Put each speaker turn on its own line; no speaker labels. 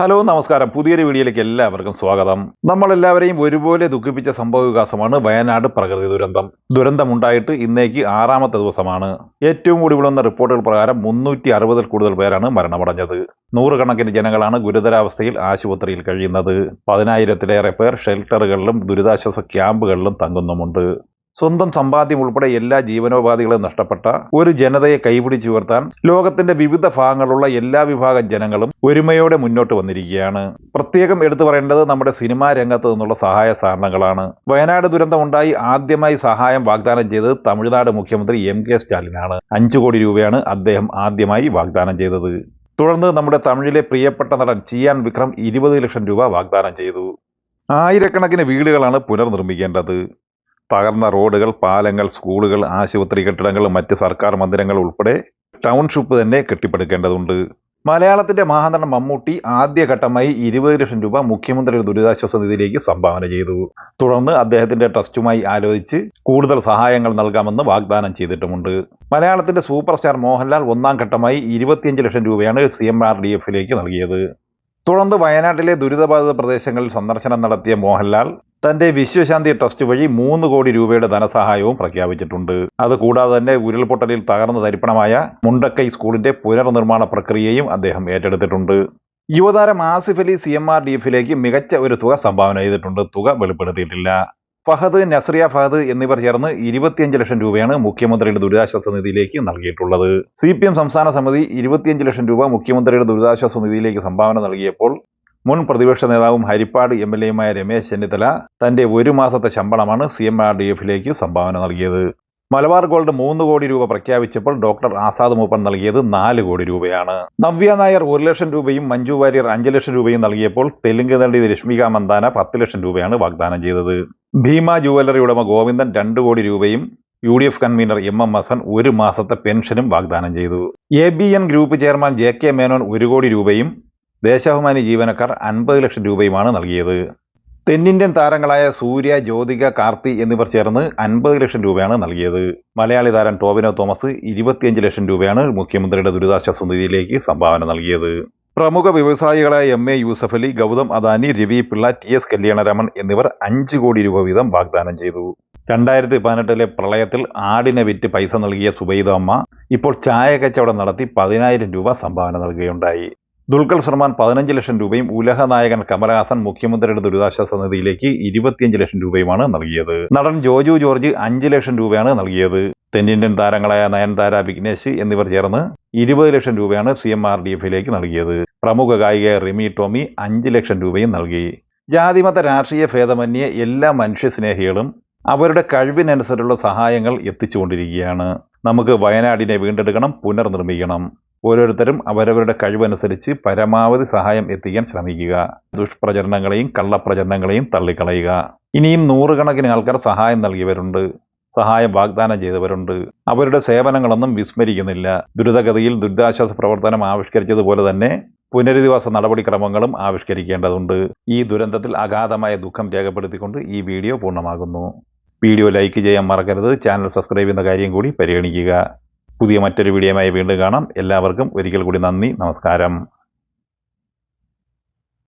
Hello നമസ്കാരം. പുതിയൊരു വീഡിയോയിലേക്ക് എല്ലാവർക്കും സ്വാഗതം. നമ്മളെല്ലാവരെയും ഒരുപോലെ ദുഃഖിപ്പിച്ച സംഭവ വികാസമാണ് വയനാട് പ്രകൃതി ദുരന്തം. ദുരന്തമുണ്ടായിട്ട് ഇന്നേക്ക് ആറാമത്തെ ദിവസമാണ്. ഏറ്റവും കൂടി വിളുന്ന റിപ്പോർട്ടുകൾ പ്രകാരം മുന്നൂറ്റി അറുപതിൽ കൂടുതൽ പേരാണ് മരണമടഞ്ഞത്. നൂറുകണക്കിന് ജനങ്ങളാണ് ഗുരുതരാവസ്ഥയിൽ ആശുപത്രിയിൽ കഴിയുന്നത്. പതിനായിരത്തിലേറെ പേർ ഷെൽട്ടറുകളിലും ദുരിതാശ്വാസ ക്യാമ്പുകളിലും തങ്ങുന്നുമുണ്ട്. സ്വന്തം സമ്പാദ്യം ഉൾപ്പെടെ എല്ലാ ജീവനോപാധികളും നഷ്ടപ്പെട്ട ഒരു ജനതയെ കൈപിടിച്ചുയർത്താൻ ലോകത്തിന്റെ വിവിധ ഭാഗങ്ങളുള്ള എല്ലാ വിഭാഗം ജനങ്ങളും ഒരുമയോടെ മുന്നോട്ട് വന്നിരിക്കുകയാണ്. പ്രത്യേകം എടുത്തു പറയേണ്ടത് നമ്മുടെ സിനിമാ രംഗത്ത് നിന്നുള്ള സഹായ സഹകരണങ്ങളാണ് വയനാട് ദുരന്തമുണ്ടായി ആദ്യമായി സഹായം വാഗ്ദാനം ചെയ്തത് തമിഴ്നാട് മുഖ്യമന്ത്രി എം കെ സ്റ്റാലിനാണ്. അഞ്ചു കോടി രൂപയാണ് അദ്ദേഹം ആദ്യമായി വാഗ്ദാനം ചെയ്തത്. തുടർന്ന് നമ്മുടെ തമിഴിലെ പ്രിയപ്പെട്ട നടൻ ചിയാൻ വിക്രം ഇരുപത് ലക്ഷം രൂപ വാഗ്ദാനം ചെയ്തു. ആയിരക്കണക്കിന് വീടുകളാണ് പുനർനിർമ്മിക്കേണ്ടത്. തകർന്ന റോഡുകൾ പാലങ്ങൾ സ്കൂളുകൾ ആശുപത്രി കെട്ടിടങ്ങൾ മറ്റ് സർക്കാർ മന്ദിരങ്ങൾ ഉൾപ്പെടെ ടൗൺഷിപ്പ് തന്നെ കെട്ടിപ്പടുക്കേണ്ടതുണ്ട്. മലയാളത്തിന്റെ മഹാനടൻ മമ്മൂട്ടി ആദ്യഘട്ടമായി ഇരുപത് ലക്ഷം രൂപ മുഖ്യമന്ത്രിയുടെ ദുരിതാശ്വാസ നിധിയിലേക്ക് സംഭാവന ചെയ്തു. തുടർന്ന് അദ്ദേഹത്തിന്റെ ട്രസ്റ്റുമായി ആലോചിച്ച് കൂടുതൽ സഹായങ്ങൾ നൽകാമെന്ന് വാഗ്ദാനം ചെയ്തിട്ടുമുണ്ട്. മലയാളത്തിന്റെ സൂപ്പർ സ്റ്റാർ മോഹൻലാൽ ഒന്നാം ഘട്ടമായി ഇരുപത്തിയഞ്ച് ലക്ഷം രൂപയാണ് സി എം ആർ ഡി എഫിലേക്ക് നൽകിയത്. തുടർന്ന് വയനാട്ടിലെ ദുരിതബാധിത പ്രദേശങ്ങളിൽ സന്ദർശനം നടത്തിയ മോഹൻലാൽ തന്റെ വിശ്വശാന്തി ട്രസ്റ്റ് വഴി മൂന്ന് കോടി രൂപയുടെ ധനസഹായവും പ്രഖ്യാപിച്ചിട്ടുണ്ട്. അതുകൂടാതെ തന്നെ ഉരുൾപൊട്ടലിൽ തകർന്നു തരിപ്പണമായ മുണ്ടക്കൈ സ്കൂളിന്റെ പുനർനിർമ്മാണ പ്രക്രിയയും അദ്ദേഹം ഏറ്റെടുത്തിട്ടുണ്ട്. യുവതാരം Asif Ali C M R D എഫിലേക്ക് മികച്ച ഒരു തുക സംഭാവന ചെയ്തിട്ടുണ്ട്. തുക വെളിപ്പെടുത്തിയിട്ടില്ല. ഫഹദ് നസ്രിയ ഫഹദ് എന്നിവർ ചേർന്ന് ഇരുപത്തിയഞ്ച് ലക്ഷം രൂപയാണ് മുഖ്യമന്ത്രിയുടെ ദുരിതാശ്വാസ നിധിയിലേക്ക് നൽകിയിട്ടുള്ളത്. സി സംസ്ഥാന സമിതി ഇരുപത്തിയഞ്ച് ലക്ഷം രൂപ മുഖ്യമന്ത്രിയുടെ ദുരിതാശ്വാസ നിധിയിലേക്ക് സംഭാവന നൽകിയപ്പോൾ മുൻ പ്രതിപക്ഷ നേതാവും ഹരിപ്പാട് എം എൽ എയുമായ രമേശ് ചെന്നിത്തല തന്റെ ഒരു മാസത്തെ ശമ്പളമാണ് സി എം ആർ ഡി എഫിലേക്ക് സംഭാവന നൽകിയത്. മലബാർ ഗോൾഡ് മൂന്ന് കോടി രൂപ പ്രഖ്യാപിച്ചപ്പോൾ ഡോക്ടർ ആസാദ് മൂപ്പൻ നൽകിയത് നാല് കോടി രൂപയാണ്. നവ്യ നായർ ഒരു ലക്ഷം രൂപയും മഞ്ജു വാര്യർ അഞ്ച് ലക്ഷം രൂപയും നൽകിയപ്പോൾ തെലുങ്ക് നടി രശ്മിക മന്ദാന പത്ത് ലക്ഷം രൂപയാണ് വാഗ്ദാനം ചെയ്തത്. ഭീമ ജുവലറി ഉടമ ഗോവിന്ദൻ രണ്ട് കോടി രൂപയും U D F convener M M Hassan ഒരു മാസത്തെ പെൻഷനും വാഗ്ദാനം ചെയ്തു. A B N group chairman J K Menon ഒരു കോടി രൂപയും ദേശാഭിമാനി ജീവനക്കാർ അൻപത് ലക്ഷം രൂപയുമാണ് നൽകിയത്. തെന്നിന്ത്യൻ താരങ്ങളായ സൂര്യ ജ്യോതിക കാർത്തി എന്നിവർ ചേർന്ന് അൻപത് ലക്ഷം രൂപയാണ് നൽകിയത്. മലയാളി താരം ടോവിനോ തോമസ് ഇരുപത്തിയഞ്ച് ലക്ഷം രൂപയാണ് മുഖ്യമന്ത്രിയുടെ ദുരിതാശ്വാസ നിധിയിലേക്ക് സംഭാവന നൽകിയത്. പ്രമുഖ വ്യവസായികളായ M A Yusuff Ali Gautam Adani Ravi Pillai T S Kalyanaraman എന്നിവർ അഞ്ച് കോടി രൂപ വീതം വാഗ്ദാനം ചെയ്തു. രണ്ടായിരത്തി പതിനെട്ടിലെ പ്രളയത്തിൽ ആടിനെ വിറ്റ് പൈസ നൽകിയ സുബൈദ അമ്മ ഇപ്പോൾ ചായ കച്ചവടം നടത്തി പതിനായിരം രൂപ സംഭാവന നൽകുകയുണ്ടായി. ദുൽഖർ സൽമാൻ പതിനഞ്ച് ലക്ഷം രൂപയും ഉലഹ നായകൻ കമലഹാസൻ മുഖ്യമന്ത്രിയുടെ ദുരിതാശ്വാസ നിധിയിലേക്ക് ഇരുപത്തിയഞ്ച് ലക്ഷം രൂപയുമാണ് നൽകിയത്. നടൻ ജോജു ജോർജ് അഞ്ച് ലക്ഷം രൂപയാണ് നൽകിയത്. തെന്നിന്ത്യൻ താരങ്ങളായ നയൻതാര വിഘ്നേഷ് എന്നിവർ ചേർന്ന് ഇരുപത് ലക്ഷം രൂപയാണ് സി എം ആർ ഡി എഫിലേക്ക് നൽകിയത്. പ്രമുഖ ഗായിക റിമി ടോമി അഞ്ച് ലക്ഷം രൂപയും നൽകി. ജാതിമത രാഷ്ട്രീയ ഭേദമന്യേ എല്ലാ മനുഷ്യസ്നേഹികളും അവരുടെ കഴിവിനനുസരിച്ചുള്ള സഹായങ്ങൾ എത്തിച്ചുകൊണ്ടിരിക്കുകയാണ്. നമുക്ക് വയനാടിനെ വീണ്ടെടുക്കണം പുനർനിർമ്മിക്കണം. ഓരോരുത്തരും അവരവരുടെ കഴിവനുസരിച്ച് പരമാവധി സഹായം എത്തിക്കാൻ ശ്രമിക്കുക. ദുഷ്പ്രചരണങ്ങളെയും കള്ളപ്രചരണങ്ങളെയും തള്ളിക്കളയുക. ഇനിയും നൂറുകണക്കിന് ആൾക്കാർ സഹായം നൽകിയവരുണ്ട്. സഹായം വാഗ്ദാനം ചെയ്തവരുണ്ട്. അവരുടെ സേവനങ്ങളൊന്നും വിസ്മരിക്കുന്നില്ല. ദുരിതഗതിയിൽ ദുരിതാശ്വാസ പ്രവർത്തനം ആവിഷ്കരിച്ചതുപോലെ തന്നെ പുനരധിവാസ നടപടിക്രമങ്ങളും ആവിഷ്കരിക്കേണ്ടതുണ്ട്. ഈ ദുരന്തത്തിൽ അഗാധമായ ദുഃഖം രേഖപ്പെടുത്തിക്കൊണ്ട് ഈ വീഡിയോ പൂർണമാകുന്നു. വീഡിയോ ലൈക്ക് ചെയ്യാൻ മറക്കരുത്. ചാനൽ സബ്സ്ക്രൈബ് ചെയ്യുന്ന കാര്യം കൂടി പരിഗണിക്കുക. പുതിയ മറ്റൊരു വീഡിയോയുമായി വീണ്ടും കാണാം. എല്ലാവർക്കും ഒരിക്കൽ കൂടി നന്ദി. നമസ്കാരം.